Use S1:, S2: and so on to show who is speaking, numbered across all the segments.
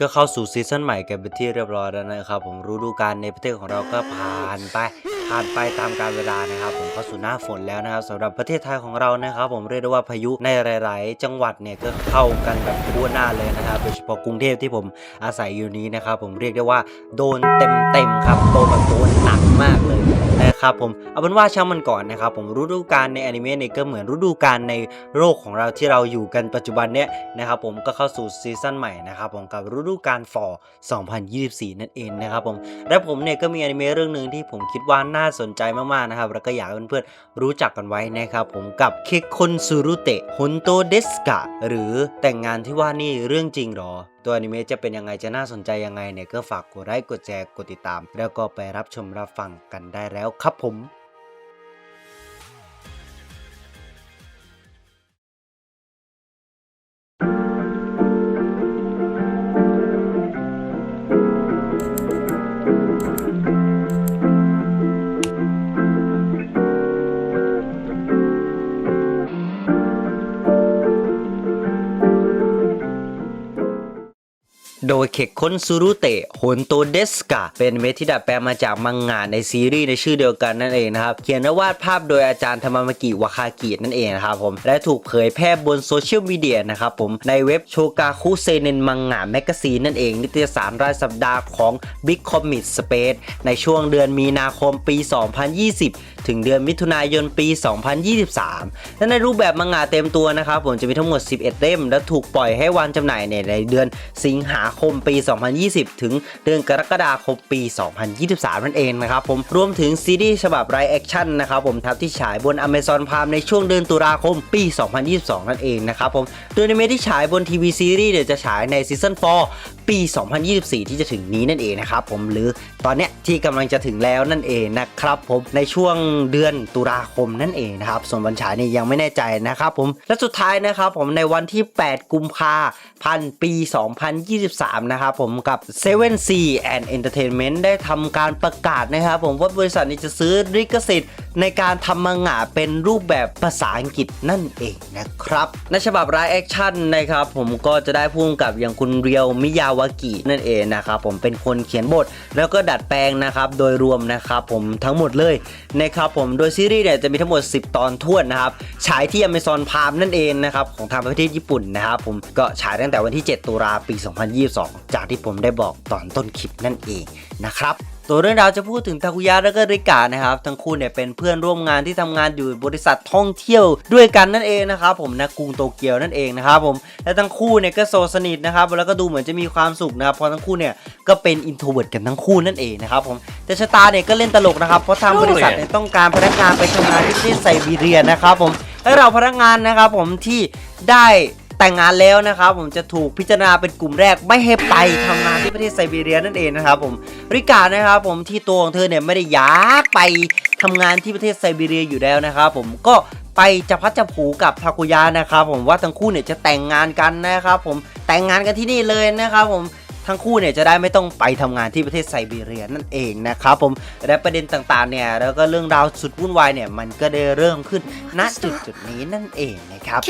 S1: ก็เข้าสู่ซีซั่นใหม่กันเป็นที่เรียบร้อยแล้วนะครับผมฤดูกาลในประเทศของเราก็ผ่านไปผ่านไปตามกาลเวลานะครับ ผมเข้าสู่หน้าฝนแล้วนะครับสำหรับประเทศไทยของเรานะครับ ผมเรียกได้ว่าพายุในหลาย ๆ จังหวัดเนี่ยก็เข้ากันแบบทั่วหน้าเลยนะครับโดยเฉพาะกรุงเทพที่ผมอาศัยอยู่นี้นะครับผมเรียกได้ว่าโดนเต็มๆครับโดนแบบโดนหนักมากเลย นะครับผมเอาเป็นว่าช่างมันก่อนนะครับผมฤดูกาลในอนิเมะเนี่ยก็เหมือนฤดูกาลในโลกของเราที่เราอยู่กันปัจจุบันเนี่ยนะครับผมก็เข้าสู่ซีซั่นใหม่นะครับผมกับฤดูกาลฟอร์2024 นั่นเองนะครับผมและผมเนี่ยก็มีอนิเมะเรื่องหนึ่งที่ผมคิดว่าน่าสนใจมากๆนะครับแล้วก็อยากให้เพื่อนๆรู้จักกันไว้นะครับผมกับเคคอนซูรุเตะฮนโตเดสกะหรือแต่งงานที่ว่านี่เรื่องจริงหรอ ตัวอนิเมะจะเป็นยังไงจะน่าสนใจยังไงเนี่ยก็ฝากกดไลค์กดแชร์กดติดตาม แล้วก็ไปรับชมรับฟังกันได้แล้วครับผม โดยเคคอนซูรุเตะฮนโตเดสกะเป็นเมที่ดัดแปลงมาจากมังงะในซีรีส์ในชื่อเดียวกันนั่นเองนะครับ เขียนและวาดภาพโดยอาจารย์ธรรมมกิวาคากินั่นเองนะครับผม และถูกเผยแพร่บนโซเชียลมีเดียนะครับผม ในเว็บโชกาคุเซเนนมังงะแมกกาซีนนั่นเอง นิตยสารรายสัปดาห์ของ Big Comic Space ในช่วงเดือนมีนาคมปี 2020 ถึงเดือนมิถุนายนปี 2023 และในรูปแบบมังงะเต็มตัวนะครับผมจะมีทั้งหมด 11 เล่ม และถูกปล่อยให้วางจำหน่ายในในเดือนสิงหาคมปี 2020 ถึงเดือนกรกฎาคมปี 2023 นั่นเองนะครับผมรวมถึงซีรีส์ฉบับไรแอคชั่นนะครับผมทับที่ฉายบน Amazon Prime ในช่วงเดือนตุลาคมปี 2022 นั่นเองนะครับผมโดยในเมที่ฉายบนทีวีซีรีส์เนี่ยวจะฉายในซีซั่น4ปี 2024 ที่จะถึงนี้นั่นเองนะครับผมหรือตอนเนี้ยที่กำลังจะถึงแล้วนั่นเองนะครับผมในช่วงเดือนตุลาคมนั่นเองนะครับส่วนวันฉายนี่ยังไม่แน่ใจนะครับผมและสุดท้ายนะครับผมในวันที่ 8 กุมภาพันธ์ปี 2023นะครับผมกับ 7C and Entertainment ได้ทำการประกาศนะครับผมว่าบริษัทนี้จะซื้อลิขสิทธิ์ในการทำมังงะเป็นรูปแบบภาษาอังกฤษนั่นเองนะครับ ในฉบับรายแอคชั่นนะครับผมก็จะได้พุ่งกับอย่างคุณเรียวมิยาวากินั่นเองนะครับผมเป็นคนเขียนบท แล้วก็ดัดแปลงนะครับโดยรวมนะครับผมทั้งหมดเลยนะครับผมโดยซีรีส์เนี่ยจะมีทั้งหมด 10 ตอนท้วนนะครับฉายที่ Amazon p r i m นั่นเองนะครับของทางประเทศญี่ปุ่นนะครับผมก็ฉายตั้งแต่วันที่ 7 ตุลาปี 2022 จากที่ผมได้บอกตอนต้นคลิปนั่นเองนะครับ ตัวเรื่องราวจะพูดถึงทาคุยะและก็ริกานะครับ ทั้งคู่เนี่ยเป็นเพื่อนร่วมงานที่ทำงานอยู่บริษัทท่องเที่ยวด้วยกันนั่นเองนะครับผมนะกรุงโตเกียวนั่นเองนะครับผมและทั้งคู่เนี่ยก็โซสนิทนะครับแล้วก็ดูเหมือนจะมีความสุขนะครับเพราะทั้งคู่เนี่ยก็เป็นอินโทรเวิร์ดกันทั้งคู่นั่นเองนะครับผมแต่ชะตาเนี่ยก็เล่นตลกนะครับเพราะทางบริษัทเนี่ยต้องการพนักงานไปทำงานที่ประเทศไซบีเรียนะครับผมและเราพนักงานนะครับผมที่ได้ แต่งงานแล้วนะครับผมจะถูกพิจารณาเป็นกลุ่มแรกไม่ให้ไปทำงานที่ประเทศไซบีเรียนั่นเองนะครับผมริกานะครับผมที่ตัวของเธอเนี่ยไม่ได้อยากไปทำงานที่ประเทศไซบีเรียอยู่แล้วนะครับผมก็ไปจะพัดจะผูกับทาคุยะนะครับผมว่าทั้งคู่เนี่ยจะแต่งงานกันนะครับผมแต่งงานกันที่นี่เลยนะครับผม ทั้งคู่เนี่ยจะได้ไม่ต้องไปทำงานที่ประเทศไซบีเรียนั่นเองนะครับผมและประเด็นต่างๆเนี่ยแล้วก็เรื่องราวสุดวุ่นวายเนี่ยมันก็ได้เริ่มขึ้นณจุดจุดนี้นั่นเองนะครับ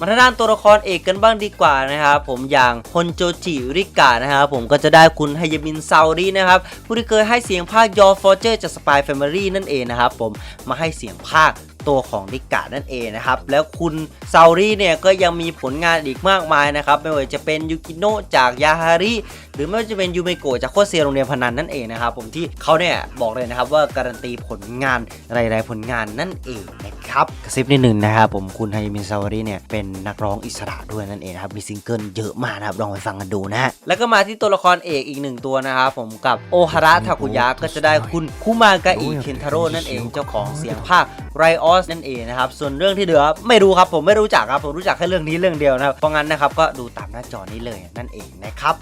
S1: มาทางด้านตัวละครเอกกันบ้างดีกว่านะครับผมอย่างฮอนโจจิริกะนะครับผมก็จะได้คุณไฮยามินซาวรีนะครับผู้ที่เคยให้เสียงภาคยอฟอร์เจอร์จากสปายแฟมิลี่นั่นเองนะครับผมมาให้เสียงภาค ตัวของริกะนั่นเองนะครับ แล้วคุณซารีเนี่ยก็ยังมีผลงานอีกมากมายนะครับ ไม่ว่าจะเป็นยูกิโนะจากยาฮาริหรือไม่ว่าจะเป็นยูเมโกะจากโคเซียโรงเรียนพนันนั่นเองนะครับผมที่เขาเนี่ยบอกเลยนะครับว่าการันตีผลงานหลายๆผลงานนั่นเองนะครับกระซิบนิดนึงนะครับผมคุณไฮมินซารีเนี่ยเป็นนักร้องอิสระด้วยนั่นเองครับมีซิงเกิลเยอะมากนะครับลองไปฟังกันดูนะฮะแล้วก็มาที่ตัวละครเอกอีกหนึ่งตัวนะครับผมกับโอฮาระทาคุยะก็จะได้คุณคุมากาอิเคนทาโร่นั่นเองเจ้าของเสียงภาค ไรออสนั่นเองนะครับ ส่วนเรื่องที่เหลือไม่รู้ครับผมไม่รู้จักครับผมรู้จักแค่เรื่องนี้เรื่องเดียวนะครับเพราะงั้นนะครับก็ดูตามหน้าจอนี้เลยนั่นเองนะครับ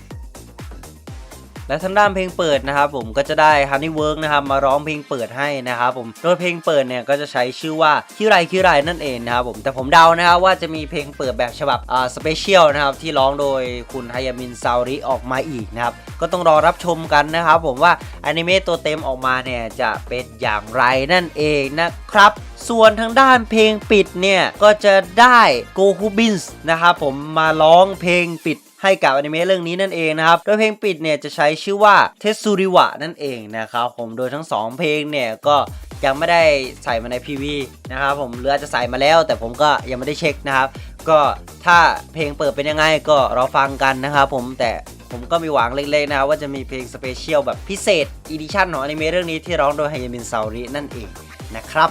S1: และทางด้านเพลงเปิดนะครับผมก็จะได้ Honey Work นะครับมาร้องเพลงเปิดให้นะครับผมโดยเพลงเปิดเนี่ยก็จะใช้ชื่อว่าคิไรคิไรนั่นเองนะครับผมแต่ผมเดานะครับว่าจะมีเพลงเปิดแบบฉบับอ่าสเปเชียลนะครับที่ร้องโดยคุณฮายามินซาวริออกมาอีกนะครับก็ต้องรอรับชมกันนะครับผมว่าอนิเมะตัวเต็มออกมาเนี่ยจะเป็นอย่างไรนั่นเองนะครับส่วนทางด้านเพลงปิดเนี่ยก็จะได้โกคูบินส์นะครับผมมาร้องเพลงปิด ให้กับอนิเมะเรื่องนี้นั่นเองนะครับ โดยเพลงปิดเนี่ยจะใช้ชื่อว่าเทสุริวะนั่นเองนะครับผมโดยทั้ง 2 เพลงเนี่ยก็ยังไม่ได้ใส่มาใน PV นะครับผมหรืออาจจะใส่มาแล้ว แต่ผมก็ยังไม่ได้เช็คนะครับ ก็ถ้าเพลงเปิดเป็นยังไงก็รอฟังกันนะครับผมแต่ผมก็มีหวังเล็กๆนะครับว่าจะมีเพลงสเปเชียลแบบพิเศษอีดิชั่นของอนิเมะเรื่องนี้ที่ร้องโดยไฮยามินซารินั่นเองนะครับ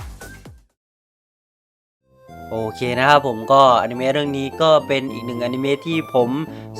S1: โอเคนะครับผมก็อนิเมะเรื่องนี้ก็เป็นอีกหนึ่งอนิเมะที่ผม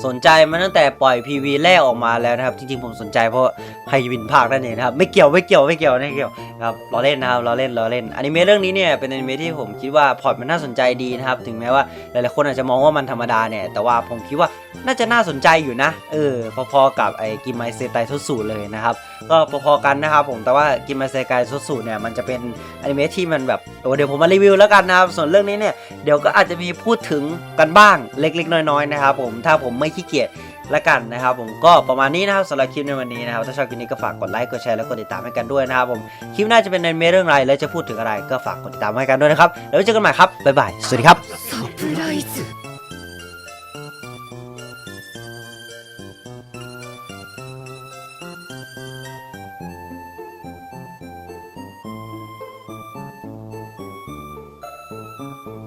S1: สนใจมาตั้งแต่ปล่อย PV แรกออกมาแล้วนะครับ จริงๆผมสนใจเพราะไฮวินภาคนั่นเองนะครับไม่เกี่ยวไม่เกี่ยวไม่เกี่ยวไม่เกี่ยวครับล้อเล่นนะครับล้อเล่นล้อเล่นอนิเมะเรื่องนี้เนี่ยเป็นอนิเมะที่ผมคิดว่าพล็อตมันน่าสนใจดีนะครับถึงแม้ว่าหลายๆคนอาจจะมองว่ามันธรรมดาเนี่ยแต่ว่าผมคิดว่าน่าจะน่าสนใจอยู่นะ เออพอๆกับไอ้กิมไมเซไตทสูเลยนะครับ ก็พอๆกันนะครับผมแต่ว่ากิมไมเซไกทุสูเนี่ยมันจะเป็นอนิเมะที่มันแบบเดี๋ยวผมมารีวิวแล้วกันนะครับส่วนเรื่องนี้เนี่ยเดี๋ยวก็อาจจะมีพูดถึงกันบ้างเล็กๆ น้อยๆนะครับผมถ้าผมไม่ขี้เกียจละกันนะครับผมก็ประมาณนี้นะครับสำหรับคลิปในวันนี้นะครับถ้าชอบคลิปนี้ก็ฝากกดไลค์กดแชร์แล้วกดติดตามให้กันด้วยนะครับผมคลิปหน้าจะเป็นในเมเรื่องอะไรและจะพูดถึงอะไรก็ฝากกดติดตามให้กันด้วยนะครับแล้วเจอกันใหม่ครับบ๊ายบายสวัสดีครับ
S2: Thank you.